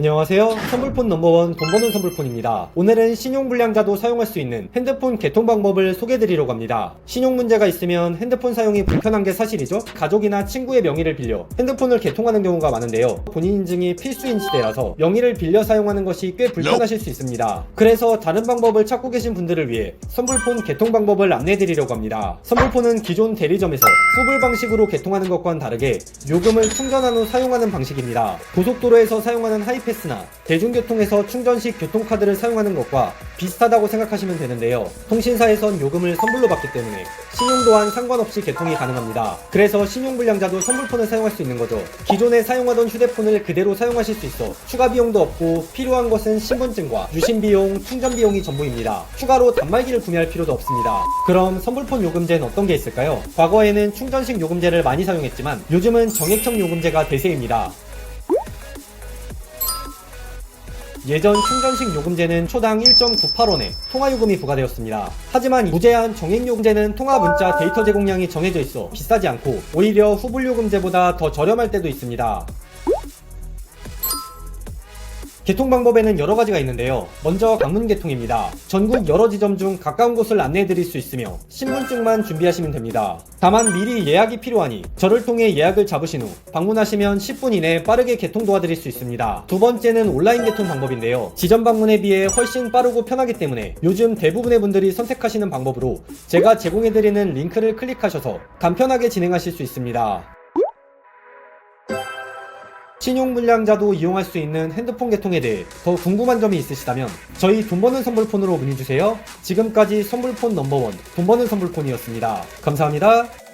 안녕하세요. 선불폰 넘버원 돈 버는 선불폰입니다. 오늘은 신용불량자도 사용할 수 있는 핸드폰 개통 방법을 소개드리려고 합니다. 신용 문제가 있으면 핸드폰 사용이 불편한 게 사실이죠. 가족이나 친구의 명의를 빌려 핸드폰을 개통하는 경우가 많은데요. 본인 인증이 필수인 시대라서 명의를 빌려 사용하는 것이 꽤 불편하실 수 있습니다. 그래서 다른 방법을 찾고 계신 분들을 위해 선불폰 개통 방법을 안내드리려고 합니다. 선불폰은 기존 대리점에서 후불 방식으로 개통하는 것과는 다르게 요금을 충전한 후 사용하는 방식입니다. 고속도로에서 사용하는 하이패 스나 대중교통에서 충전식 교통카드를 사용하는 것과 비슷하다고 생각하시면 되는데요. 통신사에선 요금을 선불로 받기 때문에 신용 또한 상관없이 개통이 가능합니다. 그래서 신용불량자도 선불폰을 사용할 수 있는 거죠. 기존에 사용하던 휴대폰을 그대로 사용하실 수 있어 추가 비용도 없고 필요한 것은 신분증과 유심 비용, 충전 비용이 전부입니다. 추가로 단말기를 구매할 필요도 없습니다. 그럼 선불폰 요금제는 어떤 게 있을까요? 과거에는 충전식 요금제를 많이 사용했지만 요즘은 정액형 요금제가 대세입니다. 예전 충전식 요금제는 초당 1.98원에 통화요금이 부과되었습니다. 하지만 무제한 정액요금제는 통화 문자 데이터 제공량이 정해져 있어 비싸지 않고 오히려 후불요금제보다 더 저렴할 때도 있습니다. 개통 방법에는 여러 가지가 있는데요. 먼저 방문 개통입니다. 전국 여러 지점 중 가까운 곳을 안내해 드릴 수 있으며 신분증만 준비하시면 됩니다. 다만 미리 예약이 필요하니 저를 통해 예약을 잡으신 후 방문하시면 10분 이내 빠르게 개통 도와드릴 수 있습니다. 두 번째는 온라인 개통 방법인데요. 지점 방문에 비해 훨씬 빠르고 편하기 때문에 요즘 대부분의 분들이 선택하시는 방법으로 제가 제공해 드리는 링크를 클릭하셔서 간편하게 진행하실 수 있습니다. 신용불량자도 이용할 수 있는 핸드폰 개통에 대해 더 궁금한 점이 있으시다면 저희 돈 버는 선불폰으로 문의주세요. 지금까지 선불폰 넘버원 돈 버는 선불폰이었습니다. 감사합니다.